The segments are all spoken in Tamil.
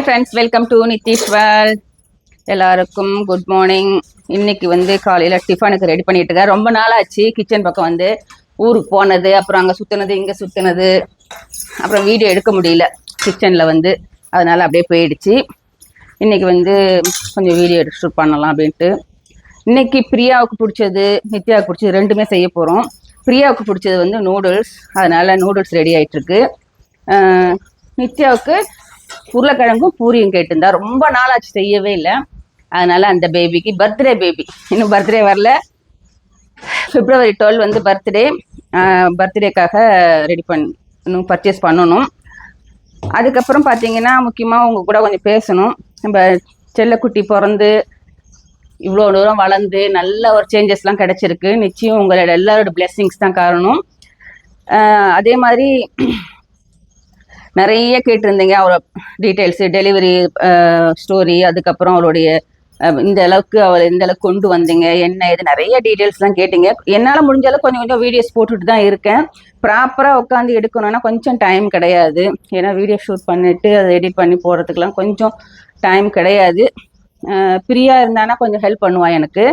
Hi friends welcome to Nitish எல்லாருக்கும் குட் மார்னிங் இன்னைக்கு வந்து காலையில் டிஃபனுக்கு ரெடி பண்ணிட்டு இருக்கேன். ரொம்ப நாள் ஆச்சு. கிச்சன் பக்கம் வந்து ஊருக்கு போனது அப்புறம் அங்கே சுற்றினது இங்கே சுற்றினது அப்புறம் வீடியோ எடுக்க முடியல கிச்சனில் வந்து. அதனால அப்படியே போயிடுச்சு. இன்னைக்கு வந்து கொஞ்சம் வீடியோ எடுத்து ஷூட் பண்ணலாம் அப்படின்ட்டு. இன்னைக்கு பிரியாவுக்கு பிடிச்சது நித்யாவுக்கு பிடிச்சது ரெண்டுமே செய்ய போகிறோம் பிரியாவுக்கு பிடிச்சது வந்து நூடுல்ஸ் அதனால நூடுல்ஸ் ரெடி ஆயிட்டு இருக்கு. நித்யாவுக்கு உருளைக்கிழங்கும் பூரியும் கேட்டிருந்தா ரொம்ப நாள் ஆச்சு செய்யவே இல்லை. அதனால அந்த பேபிக்கு பர்த்டே பேபி இன்னும் பர்த்டே வரல. பிப்ரவரி டுவெல் வந்து பர்த்டே பர்த்டேக்காக ரெடி பண்ணணும் பர்ச்சேஸ் பண்ணணும். அதுக்கப்புறம் பார்த்தீங்கன்னா முக்கியமாக உங்க கூட கொஞ்சம் பேசணும். நம்ம செல்லக்குட்டி பிறந்து இவ்வளோ தூரம் வளர்ந்து நல்ல ஒரு சேஞ்சஸ்லாம் கிடச்சிருக்கு. நிச்சயம் உங்களோட எல்லாரோட பிளெஸ்ஸிங்ஸ் தான் காரணம். அதே மாதிரி நிறைய கேட்டிருந்தீங்க. அவரோட டீட்டெயில்ஸு டெலிவரி ஸ்டோரி அதுக்கப்புறம் அவருடைய இந்த அளவுக்கு அவர் இந்த அளவுக்கு கொண்டு வந்தீங்க என்ன இது நிறைய டீட்டெயில்ஸ்லாம் கேட்டீங்க. என்னால் முடிஞ்ச அளவுக்கு கொஞ்சம் கொஞ்சம் வீடியோஸ் போட்டுட்டு தான் இருக்கேன். ப்ராப்பராக உட்காந்து எடுக்கணும்னா கொஞ்சம் டைம் கிடையாது. ஏன்னா வீடியோ ஷூட் பண்ணிட்டு அதை எடிட் பண்ணி போடுறதுக்கெலாம் கொஞ்சம் டைம் கிடையாது. ஃப்ரீயா இருந்தானா கொஞ்சம் ஹெல்ப் பண்ணுவா எனக்கு.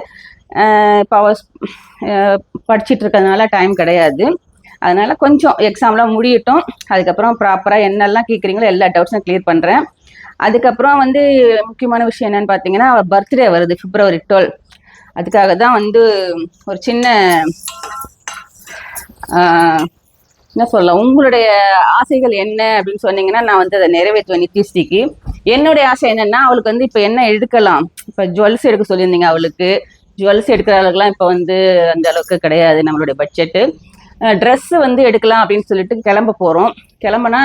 இப்போ அவ படிச்சுட்டு இருக்கிறதுனால டைம் கிடையாது. அதனால கொஞ்சம் எக்ஸாம்லாம் முடியட்டும். அதுக்கப்புறம் ப்ராப்பராக என்னெல்லாம் கேட்குறீங்களோ எல்லா டவுட்ஸும் கிளியர் பண்ணுறேன் அதுக்கப்புறம் வந்து முக்கியமான விஷயம் என்னன்னு பார்த்தீங்கன்னா அவள் பர்த்டே வருது பிப்ரவரி டுவெல் அதுக்காக தான் வந்து ஒரு சின்ன என்ன சொல்லலாம் உங்களுடைய ஆசைகள் என்ன அப்படின்னு சொன்னீங்கன்னா நான் வந்து அதை நிறைவேற்றுவேன் நித்யஸ்ரீக்கு. என்னுடைய ஆசை என்னன்னா அவளுக்கு வந்து இப்போ என்ன எடுக்கலாம்? இப்போ ஜுவல்ஸ் எடுக்க சொல்லியிருந்தீங்க அவளுக்கு. ஜுவல்ஸ் எடுக்கிற அளவுக்குலாம் இப்போ வந்து அந்த அளவுக்கு கிடையாது நம்மளுடைய பட்ஜெட்டு ட்ரெஸ் வந்து எடுக்கலாம் அப்படின்னு சொல்லிட்டு கிளம்ப போகிறோம் கிளம்புனா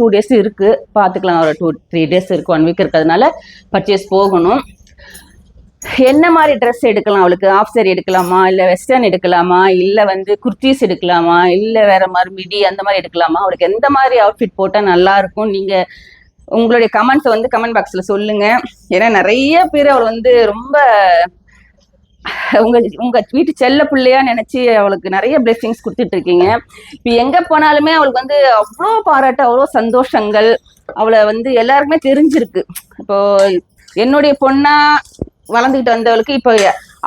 டூ டேஸ் இருக்குது பார்த்துக்கலாம் ஒரு டூ த்ரீ டேஸ் இருக்குது ஒன் வீக் இருக்கிறதுனால பர்ச்சேஸ் போகணும். என்ன மாதிரி ட்ரெஸ் எடுக்கலாம் அவளுக்கு? ஆஃப் சேரி எடுக்கலாமா? இல்லை வெஸ்டர்ன் எடுக்கலாமா? இல்லை வந்து குர்த்திஸ் எடுக்கலாமா? இல்லை வேற மாதிரி மிடி அந்த மாதிரி எடுக்கலாமா? அவளுக்கு எந்த மாதிரி அவுட்ஃபிட் போட்டால் நல்லா இருக்கும்? நீங்கள் உங்களுடைய கமெண்ட்ஸை வந்து கமெண்ட் பாக்ஸில் சொல்லுங்க. ஏன்னா நிறைய பேர் அவள் வந்து ரொம்ப உங்க உங்க வீட்டு செல்ல பிள்ளையா நினைச்சு அவளுக்கு நிறைய பிளெஸிங்ஸ் கொடுத்துட்டு இருக்கீங்க இப்போ எங்க போனாலுமே அவளுக்கு வந்து அவ்வளோ பாராட்டு அவ்வளோ சந்தோஷங்கள். அவளை வந்து எல்லாருக்குமே தெரிஞ்சிருக்கு. இப்போ என்னுடைய பொண்ணா வளர்ந்துக்கிட்டு வந்தவளுக்கு இப்போ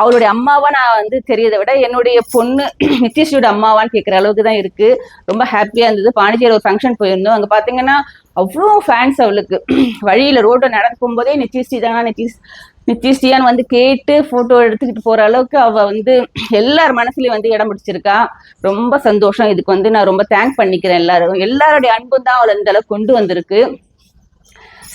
அவளுடைய அம்மாவா நான் வந்து தெரியதை விட என்னுடைய பொண்ணு நித்யஸ்ரீயோட அம்மாவான்னு கேட்குற அளவுக்கு தான் இருக்கு. ரொம்ப ஹாப்பியா இருந்தது. பாண்டிச்சேரி ஒரு ஃபங்க்ஷன் போயிருந்தோம். அங்கே பார்த்தீங்கன்னா அவ்வளோ ஃபேன்ஸ் அவளுக்கு. வழியில ரோட்டில் நடந்து போகும்போதே நித்யஸ்ரீ தானா நித்யஸ் நித்யஸ்ரீயான்னு வந்து கேட்டு போட்டோ எடுத்துக்கிட்டு போற அளவுக்கு அவ வந்து எல்லார் மனசுலயும் வந்து இடம் பிடிச்சிருக்கா. ரொம்ப சந்தோஷம். இதுக்கு வந்து நான் ரொம்ப தேங்க் பண்ணிக்கிறேன் எல்லாரும். எல்லாருடைய அன்பும் தான் அவளை இந்த அளவுக்கு கொண்டு வந்திருக்கு.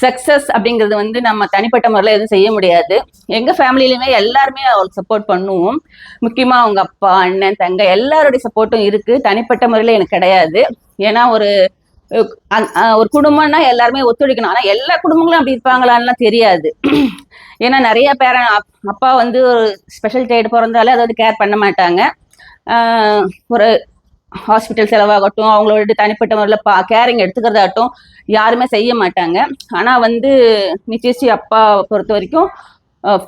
சக்சஸ் அப்படிங்கிறது வந்து நம்ம தனிப்பட்ட முறையில் எதுவும் செய்ய முடியாது. எங்க ஃபேமிலியிலுமே எல்லாருமே அவளுக்கு சப்போர்ட் பண்ணுவோம். முக்கியமா அவங்க அப்பா அண்ணன் தங்க எல்லாருடைய சப்போர்ட்டும் இருக்கு. தனிப்பட்ட முறையில் எனக்கு கிடையாது. ஏன்னா ஒரு ஒரு குடும்பம்னா எல்லாருமே ஒத்துழைக்கணும். ஆனா எல்லா குடும்பங்களும் அப்படி இருப்பாங்களான்லாம் தெரியாது. ஏன்னா நிறைய பேரன் அப்- அப்பா வந்து ஒரு ஸ்பெஷல் டைடு பிறந்தாலே அதை வந்து கேர் பண்ண மாட்டாங்க. ஒரு ஹாஸ்பிட்டல் செலவாகட்டும் அவங்களோட தனிப்பட்ட முறையில் பா கேரிங் எடுத்துக்கிறதாகட்டும் யாருமே செய்ய மாட்டாங்க. ஆனால் வந்து நிச்சயஸ்ரீ அப்பா பொறுத்த வரைக்கும்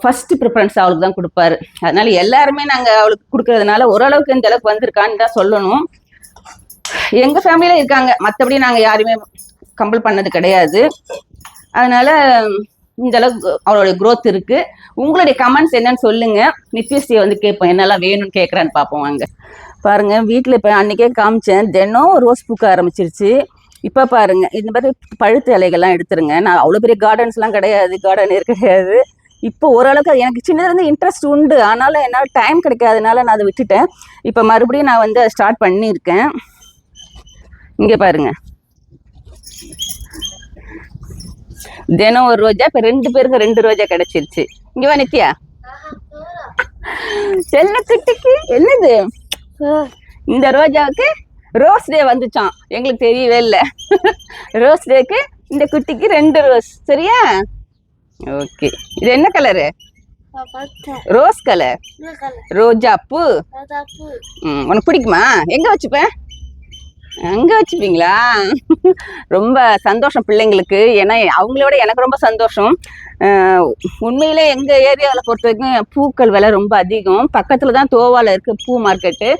ஃபர்ஸ்ட் ப்ரிஃபரன்ஸ் அவளுக்கு தான் கொடுப்பாரு. அதனால எல்லாருமே நாங்கள் அவளுக்கு கொடுக்கறதுனால ஓரளவுக்கு இந்த அளவுக்கு வந்திருக்கான்னு தான் சொல்லணும். எங்க ஃபேமிலியில இருக்காங்க. மற்றபடி நாங்க யாருமே கம்பல் பண்ணது கிடையாது. அதனால இந்த அளவுக்கு அவரோட growth இருக்கு. உங்களுடைய கமெண்ட்ஸ் என்னன்னு சொல்லுங்க. நித்யஸ்ரீ வந்து கேட்போம். என்னெல்லாம் வேணும்னு கேட்குறான்னு பார்ப்போம் வாங்க. பாருங்க வீட்டில் இப்போ அன்னைக்கே காமிச்சேன். தினம் ரோஸ் பூக்க ஆரம்பிச்சிருச்சு. இப்போ பாருங்க இந்த மாதிரி பழுத்த இலைகள்லாம் எடுத்துருங்க. நான் அவ்வளோ பெரிய கார்டன்ஸ்லாம் கிடையாது. கார்டன் கிடையாது. இப்போ ஓரளவுக்கு அது எனக்கு சின்னதுலேருந்து இன்ட்ரெஸ்ட் உண்டு. ஆனாலும் என்னால் டைம் கிடைக்காதனால நான் அதை விட்டுட்டேன். இப்போ மறுபடியும் நான் வந்து அதை ஸ்டார்ட் பண்ணியிருக்கேன். இங்கே பாருங்க. தினம் ஒரு ரோஜா இப்போ ரெண்டு பேருக்கு ரெண்டு ரோஜா கிடைச்சிருச்சு. இங்கே வா நித்யா. செல்ல குட்டிக்கு என்னது? இந்த ரோஜாவுக்கு ரோஸ் டே வந்துச்சான் எங்களுக்கு தெரியவே இல்லை. ரோஸ் டேக்கு இந்த குட்டிக்கு ரெண்டு ரோஸ். சரியா? ஓகே. இது என்ன கலரு? Rose colour. ரோஜா பூ உனக்கு பிடிக்குமா? எங்க வச்சுப்ப? அங்க வச்சுப்பீங்களா? ரொம்ப சந்தோஷம் பிள்ளைங்களுக்கு. ஏன்னா அவங்களோட எனக்கு ரொம்ப சந்தோஷம். உண்மையிலே எங்க ஏரியாவில் பொறுத்த வரைக்கும் பூக்கள் விலை ரொம்ப அதிகம். பக்கத்துல தான் தோவால இருக்கு பூ மார்க்கெட்டு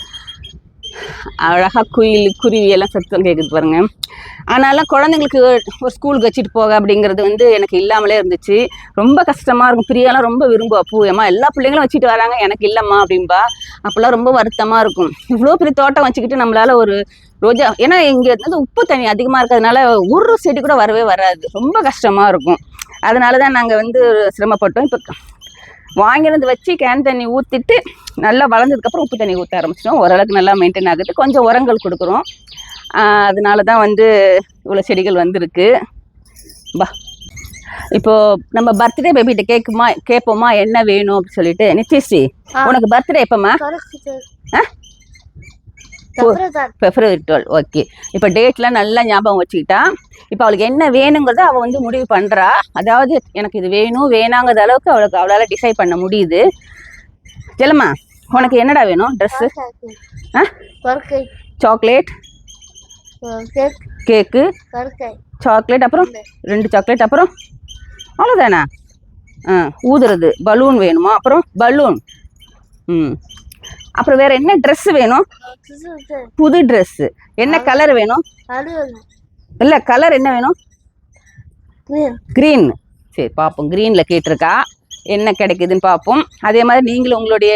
அழகா குயில் குருவி எல்லாம் சத்தம் கேட்குது பாருங்க. ஆனாலும் குழந்தைங்களுக்கு ஒரு ஸ்கூலுக்கு வச்சுட்டு போக அப்படிங்கிறது வந்து எனக்கு இல்லாமலே இருந்துச்சு. ரொம்ப கஷ்டமா இருக்கும். பிரியாலாம் ரொம்ப விரும்புவா பூ. ஏம்மா எல்லா பிள்ளைங்களும் வச்சுட்டு வராங்க. எனக்கு இல்லைம்மா அப்படின்பா அப்போல்லாம் ரொம்ப வருத்தமா இருக்கும். இவ்வளோ பெரிய தோட்டம் வச்சுக்கிட்டு நம்மளால ஒரு ரோஜா ஏன்னா இங்க வந்து உப்பு தண்ணி அதிகமா இருக்கிறதுனால ஒரு செடி கூட வரவே வராது. ரொம்ப கஷ்டமா இருக்கும். அதனால தான் நாங்கள் வந்து சிரமப்பட்டோம். இப்போ வாங்கினது வச்சு கேன் தண்ணி ஊற்றிட்டு நல்லா வளர்ந்ததுக்கப்புறம் உப்பு தண்ணி ஊற்ற ஆரம்பிச்சிட்டோம். ஓரளவுக்கு நல்லா மெயின்டைன் ஆகுது கொஞ்சம் உரங்கள் கொடுக்குறோம். அதனால தான் வந்து இவ்வளோ செடிகள் வந்திருக்கு. பா. இப்போ நம்ம பர்த்டே பேபிகிட்ட கேட்குமா கேட்போமா என்ன வேணும் அப்படின்னு சொல்லிட்டு நிச்சயஸ்ரீ. உனக்கு பர்த்டே எப்போம்மா? ஆ? பிப்ரவரி டுவெல் ஓகே இப்போ டேட்லாம் நல்லா ஞாபகம் வச்சுக்கிட்டா இப்போ அவளுக்கு என்ன வேணுங்கிறத அவள் வந்து முடிவு பண்ணுறா அதாவது எனக்கு இது வேணும் வேணாங்கிறத அளவுக்கு அவளுக்கு அவளால் டிசைட் பண்ண முடியுது. செல்லம்மா உனக்கு என்னடா வேணும்? ட்ரெஸ்ஸு ஆ? சாக்லேட் கேக் கேக்கு சாக்லேட் அப்புறம் ரெண்டு சாக்லேட் அப்புறம் அவ்வளோதானா ஆ ஊதுறது பலூன் வேணுமா? அப்புறம் பலூன் ம். அப்புறம் வேற என்ன ட்ரெஸ் வேணும்? புது ட்ரெஸ்ஸு என்ன கலர் வேணும்? இல்லை கலர் என்ன வேணும்? Green. க்ரீன் சரி பார்ப்போம் க்ரீனில் கேட்டிருக்கா. என்ன கிடைக்குதுன்னு பார்ப்போம் அதே மாதிரி நீங்களும் உங்களுடைய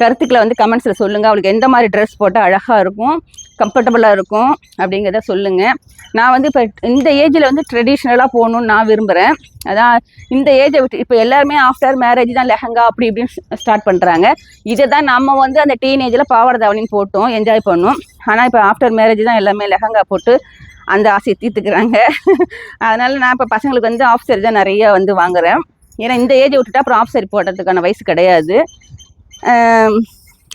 கருத்துக்களை வந்து கமெண்ட்ஸில் சொல்லுங்கள் அவளுக்கு எந்த மாதிரி ட்ரெஸ் போட்டால் அழகாக இருக்கும் கம்ஃபர்டபுளாக இருக்கும் அப்படிங்கிறத சொல்லுங்கள் நான் வந்து இப்போ இந்த ஏஜில் வந்து ட்ரெடிஷ்னலாக போகணுன்னு நான் விரும்புகிறேன் அதான் இந்த ஏஜை விட்டு இப்போ எல்லாருமே ஆஃப்டர் மேரேஜ் தான் லெஹங்கா அப்படி இப்படின்னு ஸ்டார்ட் பண்ணுறாங்க இதை தான் நம்ம வந்து அந்த டீனேஜில் பாவாடை தாவணின்னு போட்டோம் என்ஜாய் பண்ணோம். ஆனால் இப்போ ஆஃப்டர் மேரேஜ் தான் எல்லாமே லெஹங்கா போட்டு அந்த ஆசையை தீர்த்துக்கிறாங்க. அதனால் நான் இப்போ பசங்களுக்கு வந்து ஆஃப் சாரி தான் நிறைய வந்து வாங்குகிறேன் ஏன்னா இந்த ஏஜ் விட்டுட்டா அப்புறம் ஆஃப் சாரி போடுறதுக்கான வயசு கிடையாது.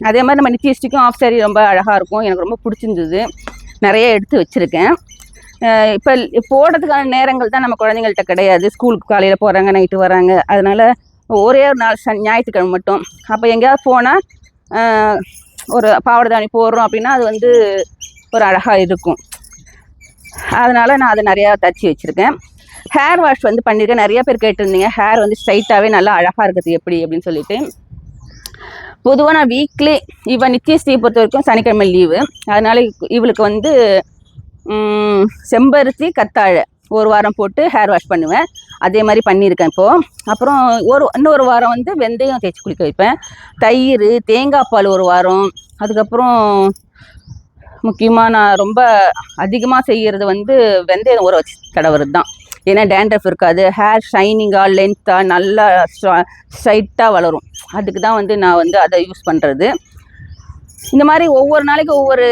அதே மாதிரி நம்ம நித்தியஸ்டிக்கும் ஆஃப் சாரி ரொம்ப அழகாக இருக்கும். எனக்கு ரொம்ப பிடிச்சிருந்தது. நிறைய எடுத்து வச்சுருக்கேன். இப்போ போடுறதுக்கான நேரங்கள் தான் நம்ம குழந்தைங்கள்ட்ட கிடையாது. ஸ்கூலுக்கு காலையில் போகிறாங்க நைட்டு வராங்க. அதனால் ஒரே ஒரு நாள் சன் ஞாயிற்றுக்கிழமை மட்டும். அப்போ எங்கேயாவது போனால் ஒரு பாவாடை தாணி போடுறோம் அப்படின்னா அது வந்து ஒரு அழகாக இருக்கும். அதனால் நான் அதை நிறையா தச்சு வச்சுருக்கேன். ஹேர் வாஷ் வந்து பண்ணியிருக்கேன் நிறைய பேர் கேட்டிருந்தீங்க. ஹேர் வந்து ஸ்ட்ரைட்டாகவே நல்லா அழகாக இருக்குது எப்படி அப்படின்னு சொல்லிட்டு. பொதுவாக நான் வீக்லி இவன் நித்யஸ்ரீ பொறுத்த வரைக்கும் சனிக்கிழமை லீவு அதனால இவளுக்கு வந்து செம்பருத்தி கத்தாழை ஒரு வாரம் போட்டு ஹேர் வாஷ் பண்ணுவேன். அதே மாதிரி பண்ணியிருக்கேன் இப்போது அப்புறம் ஒரு இன்னொரு வாரம் வந்து வெந்தயம் தேய்ச்சி குளிக்க வைப்பேன். தயிர் தேங்காய் பால் ஒரு வாரம். அதுக்கப்புறம் முக்கியமாக நான் ரொம்ப அதிகமாக செய்கிறது வந்து வெந்தயம் ஊற வச்சு தடவுறது தான் ஏன்னா டேண்ட்ரஃப் இருக்காது. ஹேர் ஷைனிங்காக லென்த்தாக நல்லா ஸ்ட்ரைட்டாக வளரும். அதுக்கு தான் வந்து நான் வந்து அதை யூஸ் பண்ணுறது இந்த மாதிரி ஒவ்வொரு நாளைக்கு ஒவ்வொரு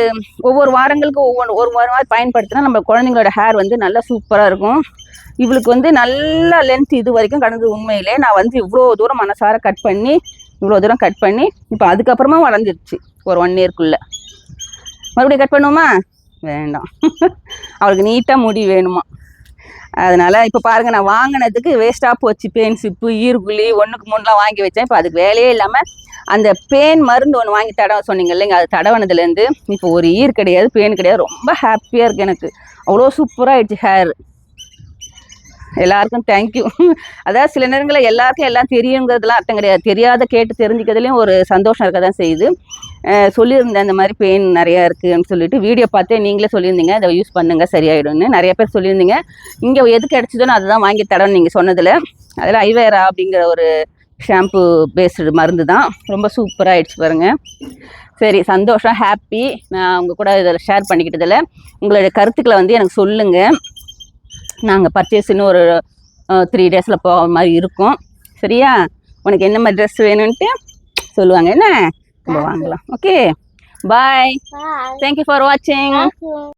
ஒவ்வொரு வாரங்களுக்கு ஒவ்வொரு ஒரு வாரம் மாதிரி பயன்படுத்தினா நம்ம குழந்தைங்களோட ஹேர் வந்து நல்லா சூப்பராக இருக்கும். இவளுக்கு வந்து நல்லா லென்த் இது வரைக்கும் கடந்தது உண்மையிலே. நான் வந்து இவ்வளோ தூரம் மனசார கட் பண்ணி இவ்வளோ தூரம் கட் பண்ணி இப்போ அதுக்கப்புறமா வளர்ந்துருச்சு. ஒரு ஒன் இயர்க்குள்ளே மறுபடியும் கட் பண்ணுவோமா? வேண்டாம். அவளுக்கு நீட்டாக முடி வேணுமா? அதனால் இப்போ பாருங்க நான் வாங்கினதுக்கு வேஸ்ட்டாக போச்சு. பேன் சிப்பு ஈர்குழி ஒன்றுக்கு மூணுலாம் வாங்கி வச்சேன். இப்போ அதுக்கு வேலையே இல்லாமல் அந்த பேன் மருந்து ஒன்று வாங்கி தடவை சொன்னீங்க இல்லைங்க அது தடவனதுலேருந்து இப்போ ஒரு ஈர் கிடையாது பேன் கிடையாது. ரொம்ப ஹாப்பியாக இருக்குது எனக்கு. அவ்வளோ சூப்பராக ஆயிடுச்சு ஹேர் எல்லாருக்கும் தேங்க்யூ அதாவது சில நேரங்களில் எல்லாருக்கும் எல்லாம் தெரியுங்கிறதுலாம் அர்த்தம் கிடையாது. தெரியாத கேட்டு தெரிஞ்சுக்கிறதுலையும் ஒரு சந்தோஷம் இருக்க தான் செய்யுது. சொல்லியிருந்தேன் இந்த மாதிரி பெயின் நிறையா இருக்குதுன்னு சொல்லிட்டு வீடியோ பார்த்தே நீங்களே சொல்லியிருந்தீங்க. அதை யூஸ் பண்ணுங்கள் சரியாயிடும்னு. நிறைய பேர் சொல்லியிருந்தீங்க. இங்கே எது கிடச்சிதோ அதை அதுதான் வாங்கி தடவை நீங்கள் சொன்னதில். அதில் ஐவேரா அப்படிங்கிற ஒரு ஷாம்பு பேஸ்டு மருந்து தான். ரொம்ப சூப்பராக ஆயிடுச்சு பாருங்க. சரி சந்தோஷம் ஹாப்பி நான் உங்கள் கூட இதில் ஷேர் பண்ணிக்கிட்டதில். உங்களுடைய கருத்துக்களை வந்து எனக்கு சொல்லுங்கள் நாங்கள் பர்ச்சேஸ் இன்னும் ஒரு த்ரீ டேஸில் போகிற மாதிரி இருக்கும். சரியா? உனக்கு என்ன மாதிரி ட்ரெஸ் வேணும்ன்ட்டு சொல்லுவாங்க. என்ன? வாங்கலாம் okay bye Bye. Thank you for வாட்சிங் Thank you.